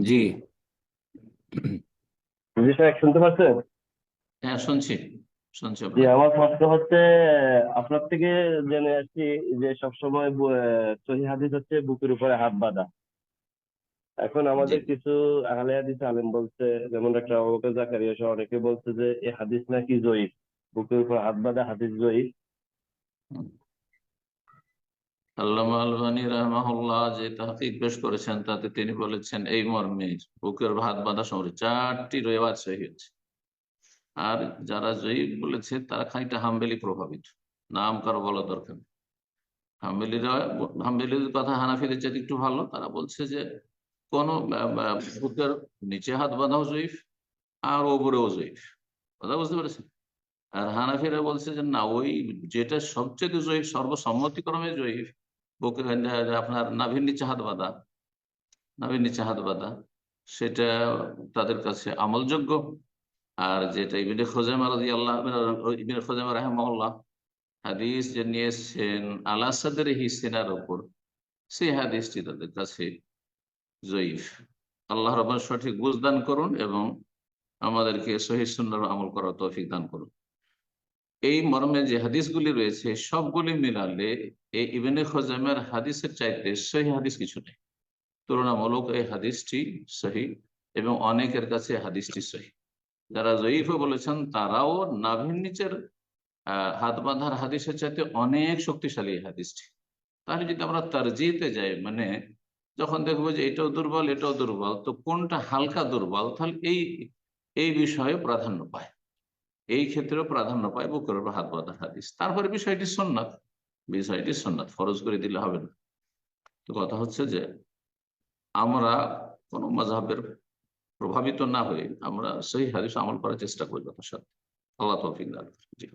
জি। জি সাহেব শুনতে পাচ্ছেন? হ্যাঁ শুনছি। শুনছি জি আমার প্রশ্ন হচ্ছে আপনার থেকে জেনে আসছি যে সবসময় সহিহ হাদিস হচ্ছে বুকের উপরে হাত বাঁধা। এখন আমাদের কিছু আহলে হাদিস আলেম বলছে যেমন একটা বকর জাকারিয়া সহ অনেকে বলছে যে এই হাদিস নাকি জয়ীফ। বুকের উপর হাত বাঁধা হাদিস জয়ীফ। আল্লামা আলবানী রহমাহুল্লাহ যে তাহকিক পেশ করেছেন, তাতে তিনি বলেছেন, এই মর্মে বুকের ভাত বাঁধা সময় চারটি রেওয়াজ হচ্ছে আর যারা জয়ীব বলেছে, তারা খানিকটা হাম্বেলি প্রভাবিত। নাম কারও বলা দরকার নেই। হাম্বেলিরা হাম্বেলির কথা হানাফিদের চাইতে একটু ভালো। তারা বলছে যে, কোন বুকের নিচে হাত বাঁধাও জয়ীফ আর ওপরেও জয়ীফ কথা বুঝতে পেরেছেন? আর হানাফিরা বলছে যে, না, ওই যেটা সবচেয়ে জয়ীফ সর্বসম্মতিক্রমে জয়ীফ আপনার নাভির নিচে হাত বাঁধা। নাভির নিচে হাত বাঁধা। সেটা তাদের কাছে আমলযোগ্য। আর যেটা ইবিনে খোজামা রাজি আল্লাহ ইবিনে খোজামা রাহমাল্লাহ হাদিস যে নিয়েছেন, আলা সাদের হিসেনার ওপর সেই হাদিসটি তাদের কাছে জয়ীফ। আল্লাহ রব সঠিক বুঝদান করুন এবং আমাদেরকে সহি সুন্দর আমল করার তৌফিক দান করুন। এই মর্মে যে হাদিসগুলি রয়েছে, সবগুলি মিলালে এই ইবেনে খোজামের হাদিসের চাইতে সহি হাদিস কিছু নেই। তুলনামূলক এই হাদিসটি সহি এবং অনেকের কাছে হাদিসটি সহি। যারা জয়ীফে বলেছেন, তারাও নাভির নিচের হাত বাঁধার হাদিসের চাইতে অনেক শক্তিশালী এই হাদিসটি। তাহলে যদি আমরা তারজিতে যাই মানে যখন দেখব যে এটাও দুর্বল এটাও দুর্বল, তো কোনটা হালকা দুর্বল? তাহলে এই এই বিষয়ে প্রাধান্য পায়। এই ক্ষেত্রেও প্রাধান্য পায় বুকের উপর হাত বাঁধার হাদিস। তারপরে বিষয়টি সন্ন্যাত বিষয়টি সন্ন্যাত ফরজ করে দিলে হবে না। তো কথা হচ্ছে যে, আমরা কোনো মজাহের প্রভাবিত না হয়ে আমরা সেই হাদিস আমল করার চেষ্টা করি সাথে আল্লাহ তৌফিক দান জি।